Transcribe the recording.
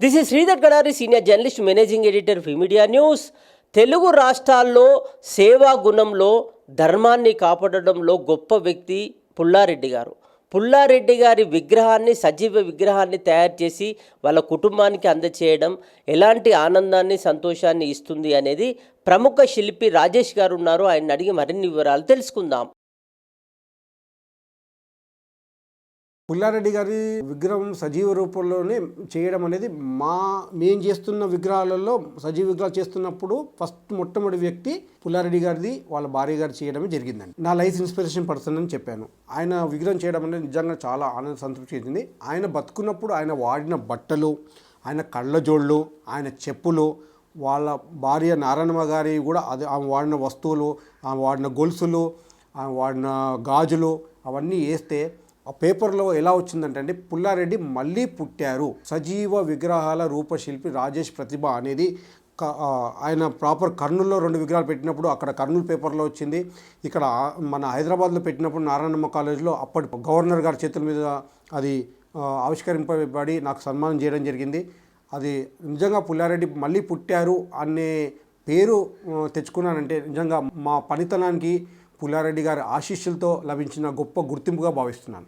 This is Sridhar Gadari senior journalist managing editor media news. Telugu రాష్ట్రాల్లో సేవా గుణంలో ధర్మాన్ని కాపాడడంలో గొప్ప వ్యక్తి పుల్లారెడ్డి గారు. పుల్లారెడ్డి గారి విగ్రహాన్ని సజీవ విగ్రహాన్ని తయారు చేసి వాళ్ళ కుటుంబానికి అందచేయడం ఎలాంటి ఆనందాన్ని సంతోషాన్ని ఇస్తుంది అనేది ప్రముఖ శిల్పి రాజేష్ గారు ఉన్నారు. ఆయన అడిగి మరిన్ని వివరాలు తెలుసుకుందాం. పుల్లారెడ్డి గారి విగ్రహం సజీవ రూపంలోనే చేయడం అనేది మా మేము చేస్తున్న విగ్రహాలలో సజీవ విగ్రహాలు చేస్తున్నప్పుడు ఫస్ట్ మొట్టమొదటి వ్యక్తి పుల్లారెడ్డి గారిది వాళ్ళ భార్య గారు చేయడమే జరిగిందండి. నా లైఫ్ ఇన్స్పిరేషన్ పర్సన్ అని చెప్పాను. ఆయన విగ్రహం చేయడం అనేది నిజంగా చాలా ఆనంద సంతృప్తి చెందింది. ఆయన బతుకున్నప్పుడు ఆయన వాడిన బట్టలు ఆయన కళ్ళజోళ్ళు ఆయన చెప్పులు వాళ్ళ భార్య నారాయణమ్మ గారి కూడా అది ఆమె వాడిన వస్తువులు ఆమె వాడిన గొలుసులు ఆమె వాడిన గాజులు అవన్నీ వేస్తే ఆ పేపర్లో ఎలా వచ్చిందంటే అండి పుల్లారెడ్డి మళ్ళీ పుట్టారు. సజీవ విగ్రహాల రూపశిల్పి రాజేష్ ప్రతిభ అనేది ఆయన ప్రాపర్ కర్నూలులో రెండు విగ్రహాలు పెట్టినప్పుడు అక్కడ కర్నూలు పేపర్లో వచ్చింది. ఇక్కడ మన హైదరాబాద్లో పెట్టినప్పుడు నారాయణమ్మ కాలేజ్లో అప్పటి గవర్నర్ గారి చేతుల మీద అది ఆవిష్కరింపబడి నాకు సన్మానం చేయడం జరిగింది. అది నిజంగా పుల్లారెడ్డి మళ్ళీ పుట్టారు అనే పేరు తెచ్చుకున్నానంటే నిజంగా మా పనితనానికి పుల్లారెడ్డి గారి ఆశీస్సులతో లభించిన గొప్ప గుర్తింపుగా భావిస్తున్నాను.